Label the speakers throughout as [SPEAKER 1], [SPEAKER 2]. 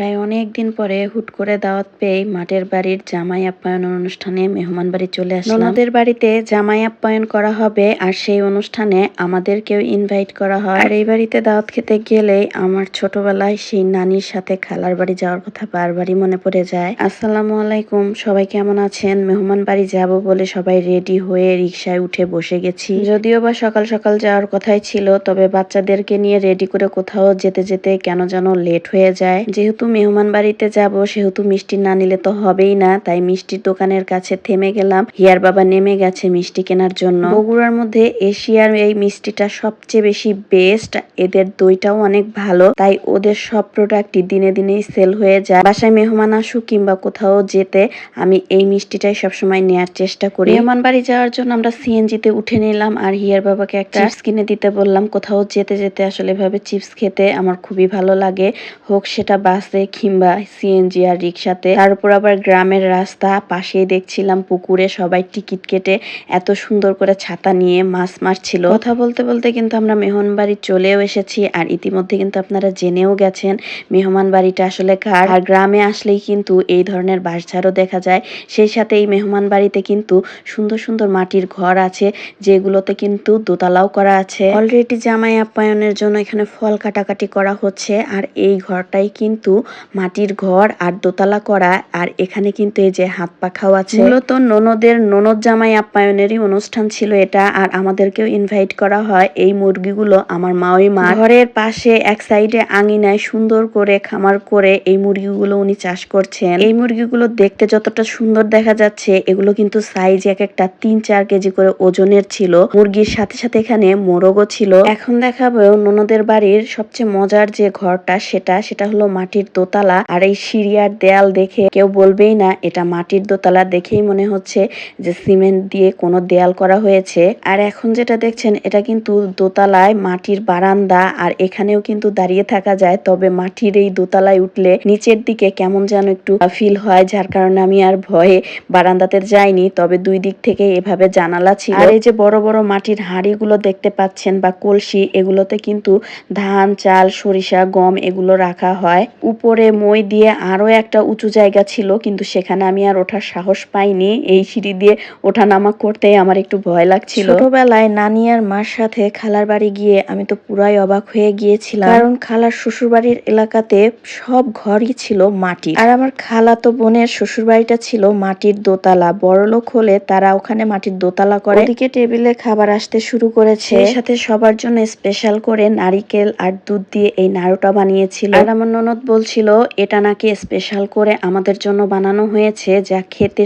[SPEAKER 1] প্রায় অনেক দিন পরে হুট করে দাওয়াত পেয়ে মাঠের বাড়ির জামাই আপ্যায়ন অনুষ্ঠানে মেহমান বাড়ি চলে আসলাম। ননদের বাড়িতে জামাই আপ্যায়ন করা হবে আর সেই অনুষ্ঠানে আমাদেরকেও ইনভাইট করা হয়। আর এই বাড়িতে দাওয়াত খেতে গেলেই আমার ছোটবেলায় সেই নানির সাথে খালার বাড়ি যাওয়ার কথা বারবারই মনে পড়ে যায়। আসসালামু আলাইকুম সবাই কেমন আছেন? মেহমান বাড়ি যাব বলে সবাই রেডি হয়ে রিক্সায় উঠে বসে গেছি। যদিও বা সকাল সকাল যাওয়ার কথাই ছিল তবে বাচ্চাদেরকে নিয়ে রেডি করে কোথাও যেতে যেতে কেন যেন লেট হয়ে যায়। যেহেতু মেহমান বাড়িতে যাব সেহেতু মিষ্টি না নিলে তো হবেই না। তাই মিষ্টির দোকানের কাছে থেমে গেলাম। হিয়ার বাবা নেমে গেছে মিষ্টি কেনার জন্য। বগুড়ার মধ্যে এশিয়ার এই মিষ্টিটা সবচেয়ে বেশি বেস্ট এদের দইটাও অনেক ভালো। তাই ওদের সব প্রোডাক্টই দিনে দিনেই সেল হয়ে যায়। বাসায় মেহমান আসুক কিংবা কোথাও যেতে আমি এই মিষ্টিটাই সবসময় নেয়ার চেষ্টা করি। মেহমান বাড়ি যাওয়ার জন্য আমরা সিএনজিতে উঠে নিলাম। আর হিয়ার বাবাকে একটা চিপস কিনে দিতে বললাম। কোথাও যেতে যেতে আসলে এভাবে চিপস খেতে আমার খুবই ভালো লাগে। হোক সেটা বাসে কিংবা সিএনজি আর রিক্সাতে তার উপর আবার গ্রামের রাস্তা, পাশেই দেখছিলাম পুকুরে সবাই টিকিট কেটে এত সুন্দর করে ছাতা নিয়ে মাছ মারছিল। কথা বলতে বলতে কিন্তু আমরা মেহমান বাড়ি চলেও এসেছি আর ইতিমধ্যে কিন্তু আপনারা জেনেও গেছেন মেহমান বাড়িটা আসলে কার। আর গ্রামে আসলেই কিন্তু এই ধরনের বাঁশঝাড়ও দেখা যায়। সেই সাথে এই মেহমান বাড়িতে কিন্তু সুন্দর সুন্দর মাটির ঘর আছে, যেগুলোতে কিন্তু দোতলাও করা আছে। অলরেডি জামাই আপ্যায়নের জন্য এখানে ফল কাটাকাটি করা হচ্ছে আর এই ঘরটাই কিন্তু মাটির ঘর আর দোতলা করা, আর এখানে কিন্তু এই যে হাত পাখাও আছে। মূলত ননদের, ননদ জামাই আপ্যায়নেরই অনুষ্ঠান ছিল এটা, আর আমাদেরকেও ইনভাইট করা হয় এই মুরগিগুলো, আমার মাওই মা ঘরের পাশে এক সাইডে আঙিনায় সুন্দর করে খামার করে এই মুরগিগুলো উনি চাষ করছেন। এই মুরগিগুলো দেখতে যতটা সুন্দর দেখা যাচ্ছে, এগুলো কিন্তু সাইজ এক একটা তিন চার কেজি করে ওজনের ছিল। মুরগির সাথে সাথে এখানে মোরগও ছিল। এখন দেখাবো ননদের বাড়ির সবচেয়ে মজার যে ঘরটা, সেটা সেটা হলো মাটির দোতলা আর এই সিঁড়ি আর দেয়াল দেখে কেউ বলবেই না, এটা মাটির দোতলা দেখেই মনে হচ্ছে যে সিমেন্ট দিয়ে কোনো দেয়াল করা হয়েছে। আর এখন যেটা দেখছেন, এটা কিন্তু দোতলায় মাটির বারান্দা আর এখানেও কিন্তু দাঁড়িয়ে থাকা যায়, তবে মাটির এই দোতলায় উঠলে নিচের দিকে কেমন যেন একটু ফিল হয়, যার কারণে আমি আর ভয়ে বারান্দাতে যাইনি, তবে দুই দিক থেকে এভাবে জানালা ছিল। আর এই যে বড় বড় মাটির হাঁড়িগুলো দেখতে পাচ্ছেন বা কলসি, এগুলোতে কিন্তু ধান, চাল, সরিষা, গম এগুলো রাখা হয়। উপরে মই দিয়ে আরও একটা উঁচু জায়গা ছিল, কিন্তু সেখানে আমি আর ওঠার সাহস পাইনি। এই সিঁড়ি দিয়ে ওঠা নামা করতে আমার একটু ভয় লাগছিল। ছোটবেলায় নানি আর মার সাথে খালার বাড়ি গিয়ে আমি তো পুরাই অবাক হয়ে গিয়েছিলাম। কারণ খালার শ্বশুর বাড়ির এলাকাতে সব ঘরই ছিল মাটি আর আমার খালা তো বোনের শ্বশুর বাড়িটা ছিল মাটির দোতলা। বড় লোক হলে তারা ওখানে মাটির দোতলা করে। ওদিকে টেবিলে খাবার আসতে শুরু করেছে। এর সাথে সবার জন্য স্পেশাল করে নারিকেল আর দুধ দিয়ে এই নাড়ুটা বানিয়েছিল। আর আমার ননদ বলছিল এটা নাকি স্পেশাল করে আমাদের জন্য বানানো হয়েছে যা খেতে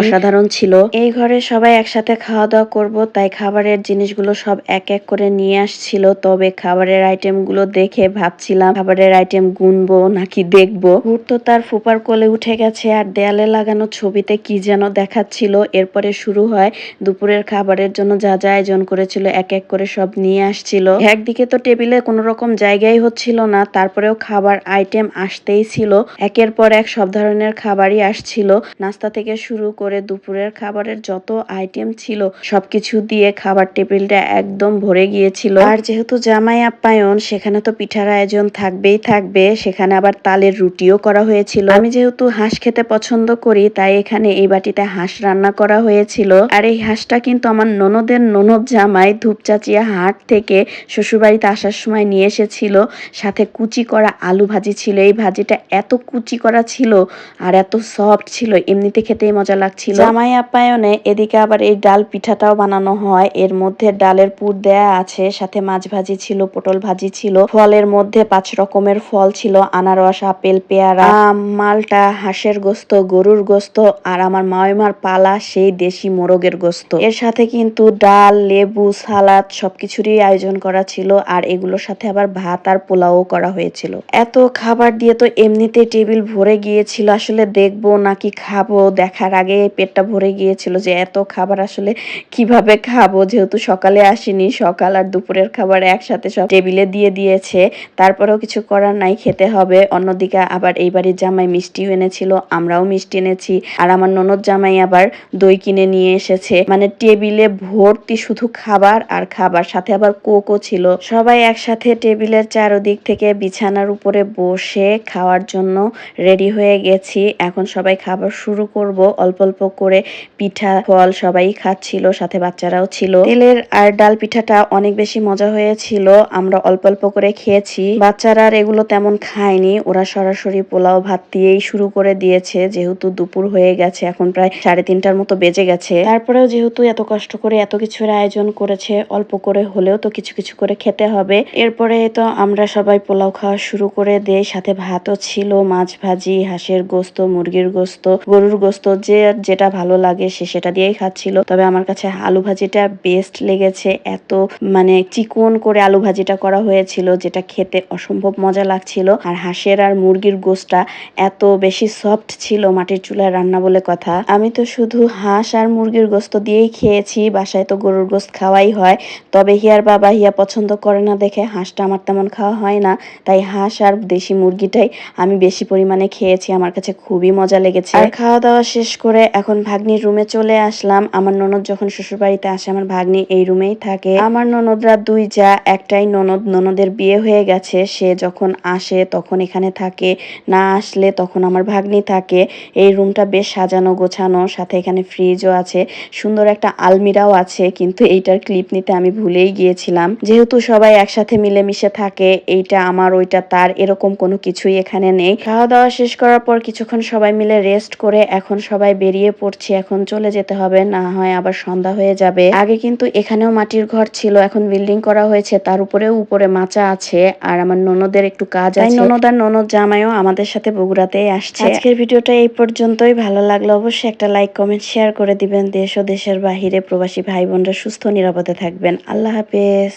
[SPEAKER 1] অসাধারণ ছিল। এই ঘরে সবাই একসাথে খাওয়া দাওয়া করব, তাই খাবারের জিনিসগুলো সব এক এক করে নিয়ে আসছিল। তবে খাবারের আইটেমগুলো দেখে ভাবছিলাম, খাবারের আইটেম গুনবো নাকি দেখব। হুট তো তার ফুপার কোলে উঠে গেছে আর দেয়ালে লাগানো ছবিতে কি যেন দেখাচ্ছিল। এরপরে শুরু হয়, দুপুরের খাবারের জন্য যা যা আয়োজন করেছিল, এক এক করে সব নিয়ে আসছিল। একদিকে তো টেবিলে কোনো রকম জায়গাই হচ্ছিল না, তারপরেও খাবার আইটেম আসতেই ছিল। একের পর এক সব ধরনের খাবারই আসছিল। নাস্তা থেকে শুরু করে দুপুরের খাবারের যত আইটেম ছিল, সবকিছু দিয়ে খাবার টেবিলটা একদম ভরে গিয়েছিল। আর যেহেতু জামাই আপ্যায়ন, সেখানে তো পিঠার আয়োজন থাকবেই থাকবে, সেখানে আবার তালের রুটিও করা হয়েছিল। আমি যেহেতু হাঁস খেতে পছন্দ করি, তাই এখানে এই বাটিতে হাঁস রান্না করা হয়েছিল। আর এই হাঁসটা কিন্তু আমার ননদের ননদ জামাই ধূপচাচিয়া হাট থেকে শ্বশুরবাড়িতে আসার সময় নিয়ে এসেছিল। সাথে কুচি করা আলু ভাজি ছিল, এই ভাজিটা এত কুচি করা ছিল আর এত সফট ছিল, এমনিতে খেতেই মজা লাগছিল। জামাই আপ্যায়নে এদিকে আবার এই ডাল পিঠাটাও বানানো হয়। এর মধ্যে ডালের পুর দেয়া আছে, সাথে মাছ ভাজি ছিল, পটল ভাজি ছিল। ফলের মধ্যে পাঁচ রকমের ফল ছিল, আনারস, আপেল, পেয়ারা, আম, মালটা, হাঁসের গোস্ত, গরুর গোস্ত আর আমার মায়েমার পালা, সেই দেশি মোরগের গোস্ত। এর সাথে কিন্তু ডাল, লেবু, সালাদ সবকিছুরই আয়োজন করা ছিল আর এগুলোর সাথে আবার ভাত আর পোলাও করা হয়েছিল। এত খাবার দিয়ে তো এমনিতে টেবিল ভরে গিয়েছিল, আসলে দেখব নাকি খাব। দেখার আগে পেটটা ভরে গিয়েছিল যে এত খাবার আসলে কীভাবে খাব? যেহেতু সকালে আসিনি, সকাল আর দুপুরের খাবার একসাথে সব টেবিলে দিয়ে দিয়েছে। তারপরেও কিছু করার নাই, খেতে হবে। অন্যদিকে আবার এই বাড়ির জামাই মিষ্টিও এনেছিল, আমরাও মিষ্টি এনেছি। আর আমার ননদ জামাই আবার দই কিনে নিয়ে এসেছে। মানে টেবিলে ভর্তি শুধু খাবার আর খাবার, সাথে আবার কোকও ছিল। সবাই একসাথে টেবিলের চারদিক থেকে বিছানার উপরে বসে খাওয়ার জন্য রেডি হয়ে গেছি। এখন সবাই খাবার শুরু করব। অল্প অল্প করে পিঠা, ফল সবাই খাচ্ছিল, সাথে বাচ্চারাও ছিল। তেলের আর ডাল পিঠাটা অনেক বেশি মজা হয়েছিল। আমরা অল্প অল্প করে খেয়েছি। বাচ্চারা আর এগুলো তেমন খায়নি। ওরা সরাসরি পোলাও, ভাত দিয়েই শুরু করে দিয়েছে। যেহেতু দুপুর হয়ে গেছে, এখন প্রায় সাড়ে তিনটার মতো বেজে গেছে। তারপরেও যেহেতু এত কষ্ট করে এত কিছুর আয়োজন করেছে, অল্প করে হলেও তো কিছু কিছু করে খেতে হবে। এরপরে তো আমরা সবাই পোলাও খাওয়া শুরু করে দেই, সাথে ভাতও ছিল, মাছ ভাজি, হাঁসের গোস্ত, মুরগির গোস্ত, গরুর গোস্ত, যে যেটা ভালো লাগে সে সেটা দিয়েই খাচ্ছিল। তবে আমার কাছে আলু ভাজিটা বেস্ট লেগেছে। এত মানে চিকন করে আলু ভাজিটা করা হয়েছিল, যেটা খেতে অসম্ভব মজা লাগছিল। আর হাঁসের আর মুরগির গোস্তটা এত বেশি সফট ছিল মাটির চুলায় রান্না বলে কথা। আমি তো শুধু হাঁস আর মুরগির গোস্ত দিয়েই খেয়েছি, বাসায় তো গরুর গোস্ত খাওয়াই হয়। তবে হিয়ার বাবা হিয়া পছন্দ করে না দেখে হাঁসটা আমার তেমন খাওয়া হয় না। তাই হাঁস আর দেশি মুরগিটাই আমি বেশি পরিমাণে খেয়েছি, আমার কাছে খুবই মজা লেগেছে। আর খাওয়া দাওয়া শেষ করে এখন ভাগ্নির রুমে চলে আসলাম। আমার ননদ যখন শ্বশুর বাড়িতে আসে, আমার ভাগ্নি এই রুমেই থাকে। আমার ননদরা দুই যা, একটাই ননদ, ননদের বিয়ে হয়ে গেছে। সে যখন আসে তখন এখানে থাকে, না আসলে তখন আমার ভাগ্নি থাকে। এই রুমটা বেশ সাজানো, গোছানো, সাথে এখানে ফ্রিজও আছে, সুন্দর একটা আলমিরাও আছে, কিন্তু এইটার ক্লিপ নিতে আমি ভুলেই গিয়েছিলাম। যেহেতু সবাই একসাথে মিলেমিশে থাকে, এইটা আমার, ওইটা তার, এরকম কোনো কিছুই এখানে নেই। খাওয়া দাওয়া শেষ করার পর কিছুক্ষণ সবাই মিলে রেস্ট করে এখন সবাই বেরিয়ে পড়ছি। এখন চলে যেতে হবে না হয় আবার সন্ধ্যা হয়ে যাবে। আগে কিন্তু এখানেও মাটির ঘর ছিল এখন বিল্ডিং করা হয়েছে তার উপরেও উপরে মাচা আছে আর আমার ননদের একটু কাজ আছে। ননদ আর ননদ জামাইও আমাদের সাথে বগুড়াতেই আসছে। আজকের ভিডিওটা এই পর্যন্তই। ভালো লাগল অবশ্যই একটা লাইক কমেন্ট শেয়ার করে দিবেন। দেশ ও দেশের বাহিরে প্রবাসী ভাই বোনরা সুস্থ নিরাপদে থাকবেন। আল্লাহ হাফেজ।